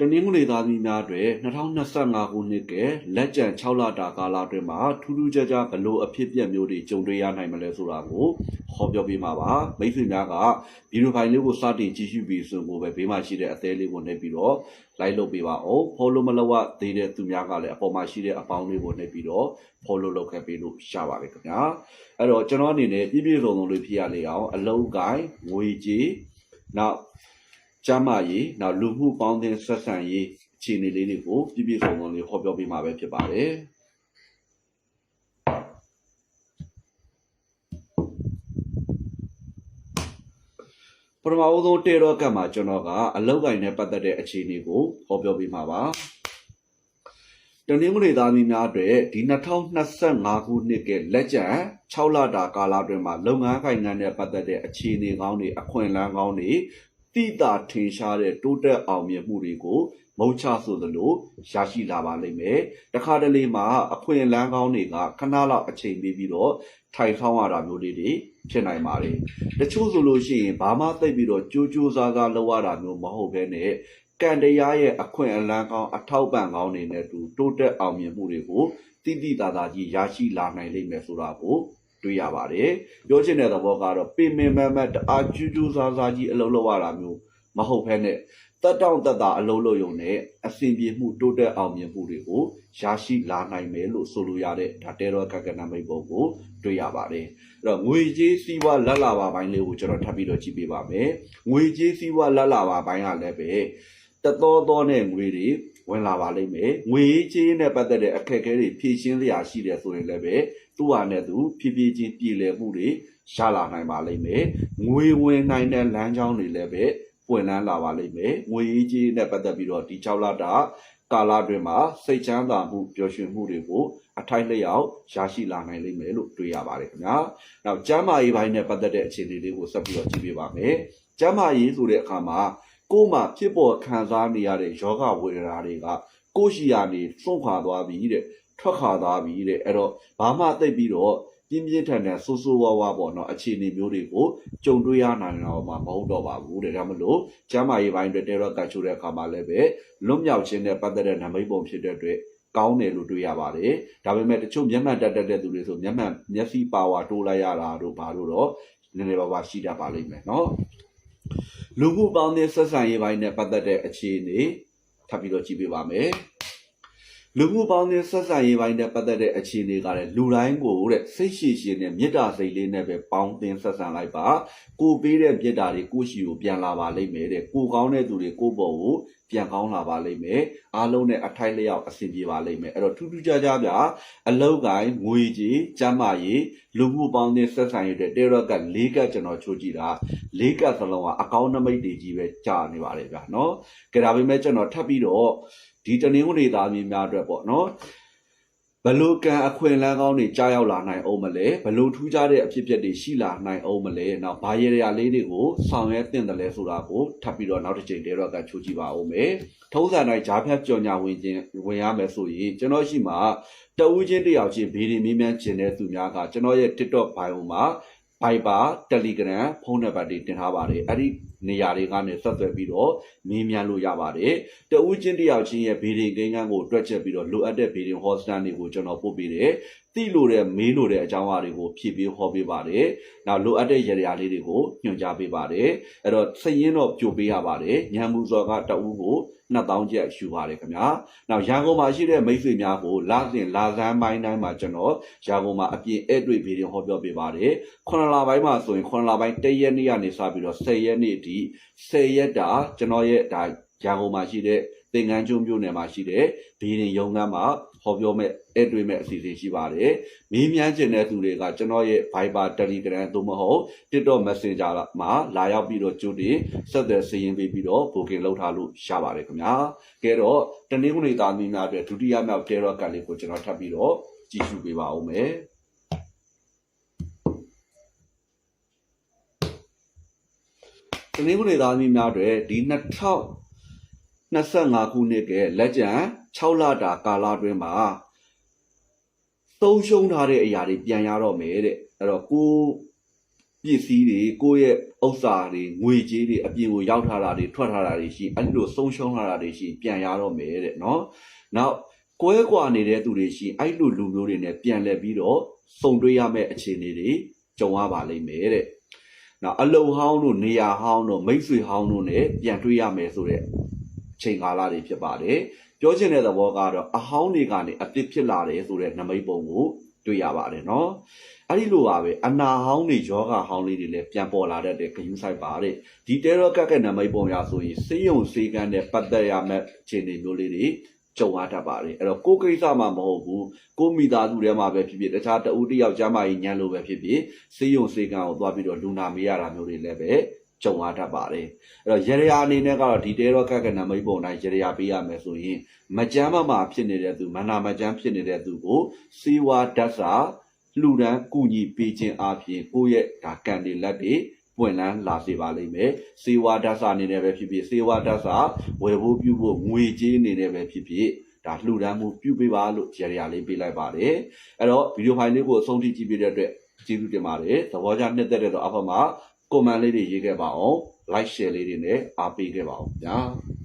တနင်္ဂနွေသားသမီးများတွေ2025ခုနှစ်ကလက်ကျန်6လတာကာလအတွင်းမှာထူးထူးခြားခြားဘလို့အဖြစ်အပျက်မျိုးတွေကြုံတွေ့ရနိုင်မလဲဆိုတာကိုဟောပြောပေးမှာပါမိတ်ဆွေများကဗီဒီယိုဖိုင်လေးကိုစတင်ကြည့်ရှုပြီးဆိုကိုပဲဘေးမှာရှိတဲ့အသေးလေးကိုနှိပ်ပြီးတော့ like လုပ်ပေးပါအောင် follow မလုပ်ရသေးတဲ့သူများကလည်းအပေါ်မှာရှိတဲ့အပေါင်းလေးကိုနှိပ်ပြီးတော့ follow လုပ်ခဲ့ပေးလို့ရပါတယ်ခင်ဗျာအဲ့တော့ကျွန်တော်အနေနဲ့ပြည့်ပြည့်စုံစုံလေးဖြစ်ရလေအောင်အလုံးကိုင်းငွေကြေးနောက် ကျမ်းမာရေးနောက်လူမှုပေါင်းသင်းဆက်ဆံရေးအခြေအနေလေးတွေကိုပြည့်ပြည့်စုံစုံလေးဟောပြောပေးမှာပဲဖြစ်ပါတယ်ပထမဦးဆုံးတေရောကတ်မှာကျွန်တော်ကအလောက်ကိုင်းနဲ့ပတ်သက်တဲ့အခြေအနေကိုဟောပြောပေးမှာပါတနင်္ဂနွေသားသမီးများအတွက်ဒီ2025ခုနှစ်ကလက်ကျန်6လတာကာလအတွင်းမှာလုပ်ငန်းကိုင်ငန်းနဲ့ပတ်သက်တဲ့အခြေအနေကောင်းတွေအခွင့်အလမ်းကောင်းတွေ တိတာထင်ရှားတဲ့တိုးတက်အောင်မြင်မှုတွေကိုမုံချဆိုသလိုရရှိလာပါလိမ့်မယ်။တခါတလေမှာအခွင့်အလမ်းကောင်းတွေကခဏလောက်အချိန်ပေးပြီးတော့ထိုင်ဆောင်ရတာမျိုးလေးတွေဖြစ်နိုင်ပါတယ်။တချို့ဆိုလို့ရှိရင်ဘာမှသိပ်ပြီးတော့ကြိုးကြိုးစားစားလုပ်ရတာမျိုးမဟုတ်ဘဲနဲ့ကံတရားရဲ့အခွင့်အလမ်းကောင်းအထောက်ပံ့ကောင်းတွေနဲ့တူတိုးတက်အောင်မြင်မှုတွေကိုတိတိတသာကြီးရရှိလာနိုင်လိမ့်မယ်ဆိုတာကို တွေ့ရပါတယ်။ပြောချင်တဲ့သဘောကတော့ပင်ပင်မမတ်တအားကျူးကျူးစားစားကြီးအလုပ်လုပ်ရတာမျိုးမဟုတ်ဘဲနဲ့တက်တောင့်တက်တာအလုပ်လုပ်ရုံနဲ့အဆင်ပြေမှုတိုးတက်အောင်မြင်မှုတွေကိုရရှိလာနိုင်မယ်လို့ဆိုလိုရတဲ့ဒါတဲရောကကနမိတ်ပုံကိုတွေ့ရပါတယ်။အဲ့တော့ငွေကြေးစီးပွားလက်လာပါပိုင်းလေးကိုကျွန်တော်ထပ်ပြီးတော့ကြည့်ပေးပါမယ်။ငွေကြေးစီးပွားလက်လာပါပိုင်းကလည်းပဲတတော်တော်နဲ့ငွေတွေဝင်လာပါလိမ့်မယ်။ငွေကြေးနဲ့ပတ်သက်တဲ့အခက်အခဲတွေဖြည့်ရှင်းလျာရှိတယ်ဆိုရင်လည်းပဲ သူ့ဟာနဲ့သူဖြည်းဖြည်းချင်းပြည်လည်မှုတွေရလာနိုင်ပါလိမ့်မယ်။ငွေဝင်နိုင်တဲ့လမ်းကြောင်းတွေလည်းပဲပွင့်လန်းလာပါလိမ့်မယ်။ငွေရေးကြေးနဲ့ပတ်သက်ပြီးတော့ဒီ6လတာကာလအတွင်းမှာစိတ်ချမ်းသာမှုပျော်ရွှင်မှုတွေကိုအထိုက်လျောက်ရရှိလာနိုင်လိမ့်မယ်လို့တွေ့ရပါတယ်ခင်ဗျာ။နောက်ကျမ်းမာရေးပိုင်းနဲ့ပတ်သက်တဲ့အခြေအနေလေးကိုဆက်ပြီးတော့ကြည့်ပေးပါမယ်။ကျမ်းမာရေးဆိုတဲ့အခါမှာကိုယ်မှာဖြစ်ပေါ်ခံစားနေရတဲ့ယောဂဝေဒနာတွေက ကိုယ်ရှိရနေစွန့်ခွာသွားပြီတဲ့ထွက်ခါသွားပြီတဲ့အဲ့တော့ဘာမှသိပ်ပြီးတော့ပြင်းပြင်းထန်ထန်ဆိုးဆိုးဝါးဝါပေါ့နော်အခြေအနေမျိုးတွေကိုကြုံတွေ့ရနိုင်တော့မှာမဟုတ်တော့ပါဘူးတဲ့ဒါမလို့ကျမ်းမာရေးပိုင်းတွေတဲရော့ကတ်ချိုတဲ့အခါမှာလည်းပဲလွတ်မြောက်ခြင်းနဲ့ပတ်သက်တဲ့နမိတ်ပုံဖြစ်တဲ့အတွက်ကောင်းတယ်လို့တွေ့ရပါတယ်ဒါပေမဲ့တချို့မျက်မှန်တက်တက်တဲ့သူတွေဆိုမျက်မှန်မျက်စိပါဝါတိုးလိုက်ရတာတို့ဘာလို့တော့နည်းနည်းပါးပါးရှိတတ်ပါလိမ့်မယ်နော်လူမှုပေါင်းတဲ့ဆက်ဆံရေးပိုင်းနဲ့ပတ်သက်တဲ့အခြေအနေ ထပ်ပြီးတော့ကြည့်ပေးပါမယ် လူမှုပေါင်းတဲ့ဆက်ဆံရေးပိုင်းနဲ့ပတ်သက်တဲ့အခြေအနေကလည်းလူတိုင်းကိုတဲ့စိတ်ရှိရှိနဲ့မေတ္တာစိတ်လေးနဲ့ပဲပေါင်းသင်ဆက်ဆံလိုက်ပါကိုပေးတဲ့မေတ္တာတွေကိုရှိကိုပြန်လာပါလိမ့်မယ်တဲ့ကိုကောင်းတဲ့သူတွေကိုပေါ်ကိုပြန်ကောင်းလာပါလိမ့်မယ်အားလုံးနဲ့အထိုက်လျောက်အဆင်ပြေပါလိမ့်မယ်အဲ့တော့ထူးထူးခြားခြားပြအလောက်ကိုင်းငွေကြီးကျမ်းမာရေးလူမှုပေါင်းတဲ့ဆက်ဆံရေးတဲ့တေရော့က၄ကတ်ကျွန်တော်ချိုးကြည့်တာ၄ကတ်စလုံးကအကောင့်နမိတ်တွေကြီးပဲကြာနေပါတယ်ဗျာနော်ကြဒါပေမဲ့ကျွန်တော်ထပ်ပြီးတော့ ဒီတနင်္ဂနွေသားမျိုးများအတွက်ပေါ့နော်ဘလို့ကံအခွင့်အလမ်းကောင်းတွေကြားရောက်လာနိုင်အောင်မလဲဘလို့ထူးခြားတဲ့အဖြစ်အပျက်တွေရှိလာနိုင်အောင်မလဲနောက်ဘာရေရာလေးတွေကိုဆောင်ရွက်တင်တယ်လဲဆိုတာကိုထပ်ပြီးတော့နောက်တစ်ချိန်တည်းတော့ကချိုးကြည့်ပါဦးမယ်ထုံးစံတိုင်းဂျားဖြတ်ကြော်ညာဝင်ခြင်းဝင်ရမယ်ဆိုရင်ကျွန်တော်ရှိမှာတဦးချင်းတယောက်ချင်းဗီဒီမေးမြန်းခြင်းတဲ့သူများကကျွန်တော်ရဲ့ TikTok bio မှာ Viber Telegram ဖုန်းနံပါတ်တွေတင်ထားပါတယ်အဲ့ဒီနေရာတွေကနေဆက်သွယ်ပြီးတော့မေးမြန်းလို့ရပါတယ်တဦးချင်းတယောက်ချင်းရဲ့ဗီဒီကိန်းကန်းကိုတွက်ချက်ပြီးတော့လိုအပ်တဲ့ဗီဒီဟောစတန်တွေကိုကျွန်တော်ပို့ပေးတယ်သိလို့တဲ့မေးလို့တဲ့အကြောင်းအရာတွေကိုဖြည့်ပြီးဟောပေးပါတယ်နောက်လိုအပ်တဲ့ရရာလေးတွေကိုညွှန်ကြားပေးပါတယ်အဲ့တော့စရင်တော့ကြိုပေးရပါတယ်ညံမှုစော်ကတဦးကို 2000ကျပ်ယူပါတယ်ခင်ဗျာနောက်ရန်ကုန်မှာရှိတဲ့မိတ်ဆွေများကိုလာစဉ်လာစမ်းပိုင်းတိုင်းမှာကျွန်တော်ရန်ကုန်မှာအပြင်အဲ့တွေ့ဗီဒီဟောပြောပေးပါတယ်ခုနလပိုင်းမှာဆိုရင်ခုနလပိုင်း1ရက်နေ့ကနေစပြီးတော့10ရက်နေ့အထိ10ရက်တာကျွန်တော်ရဲ့ဒါရန်ကုန်မှာရှိတဲ့ သင်္ကန်းကျွန်းမြို့နယ်မှာရှိတဲ့ဘီရင်ရုံကမ်းမှာဟောပြောမဲ့အဲ့တွေ့မဲ့အစီအစဉ်ရှိပါတယ်။မေးမြန်းခြင်းတဲ့သူတွေကကျွန်တော်ရဲ့ Viber Telegram သို့မဟုတ် TikTok Messenger မှာလာရောက်ပြီးတော့ကြိုတင်ဆက်သွယ်စီရင်ပေးပြီးတော့ booking လုပ်ထားလို့ရပါတယ်ခင်ဗျာ။ကဲတော့တနင်္ဂနွေသားမင်းများအတွက်ဒုတိယမြောက် Terror ကလေးကိုကျွန်တော်ထပ်ပြီးတော့ကြည့်ရှုပေးပါဦးမယ်။တနင်္ဂနွေသားမင်းများအတွက်ဒီ 2000 25ခုနှစ်ကလက်ကျန်6လတာကာလအတွင်းမှာသုံးရှုံးထားတဲ့အရာတွေပြန်ရတော့မယ်တဲ့အဲ့တော့ကိုပစ္စည်းတွေကိုယ့်ရဲ့ဥစ္စာတွေငွေကြေးတွေအပြင်ကိုရောက်ထားတာတွေထွက်ထားတာတွေရှိအဲ့ဒီလိုဆုံးရှုံးထားတာတွေရှိပြန်ရတော့မယ်တဲ့နော်နောက်ကွဲကွာနေတဲ့သူတွေရှိအဲ့လိုလူမျိုးတွေနဲ့ပြန်လဲပြီးတော့စုံတွေ့ရမယ့်အခြေအနေတွေကြုံရပါလိမ့်မယ်တဲ့နောက်အလုံဟောင်းတို့နေရာဟောင်းတို့မိတ်ဆွေဟောင်းတို့နဲ့ပြန်တွေ့ရမယ်ဆိုတဲ့ ချိန်ကာလတွေဖြစ်ပါတယ်ပြောချင်တဲ့သဘောကတော့အဟောင်းတွေကနေအပြစ်ဖြစ်လာတယ်ဆိုတဲ့နမိတ်ပုံကိုတွေ့ရပါတယ်နော်အဲ့ဒီလိုပါပဲအနာဟောင်းတွေယောဂဟောင်းလေးတွေလည်းပြန်ပေါ်လာတတ်တဲ့ဂယုဆိုင်ပါတဲ့ဒီတဲရောကက်ကက်နမိတ်ပုံရဆိုရင်စေယုံစေကန်းနဲ့ပတ်သက်ရမယ့်အခြေအနေမျိုးလေးတွေကြုံရတတ်ပါတယ်အဲ့တော့ကိုယ်ကိစ္စမှမဟုတ်ဘူးကိုမိသားစုထဲမှာပဲဖြစ်ဖြစ်တခြားတဦးတစ်ယောက်ကျမ်းမာရေးညံလို့ပဲဖြစ်ဖြစ်စေယုံစေကန်းကိုသွားပြီးတော့လူနာမေးရတာမျိုးတွေလည်းပဲ ကြုံရတတ်ပါတယ်အဲ့တော့ရရအနေနဲ့ကတော့ဒီတဲရောကက်ကက်နမိတ်ပုံတိုင်းရရပေးရမယ်ဆိုရင်မကြမ်းမမာဖြစ်နေတဲ့သူမနာမကြမ်းဖြစ်နေတဲ့သူကိုစေဝါဓာတ်စာလှူဒန်းကူညီပေးခြင်းအပြင်ကိုယ့်ရဲ့ဒါကံတွေလက်တွေပွင့်လန်းလာစေပါလိမ့်မယ်။စေဝါဒတ်စာအနေနဲ့ပဲဖြစ်ဖြစ်စေဝါဒတ်စာဝယ်ဖို့ပြုဖို့ငွေကြေးအနေနဲ့ပဲဖြစ်ဖြစ်ဒါလှူဒန်းမှုပြုပေးပါလို့ကြရရလေးပေးလိုက်ပါတယ်။အဲ့တော့ဗီဒီယိုဖိုင်လေးကိုအဆုံးထိကြည့်ပေးတဲ့အတွက်ကျေးဇူးတင်ပါတယ်။သဘောကျနှစ်သက်တဲ့တော့အဖက်မှာ ကွန်မန့်လေးတွေရေးခဲ့ပါအောင်။ like share လေးတွေနဲ့အားပေးခဲ့ပါအောင်ဗျာ။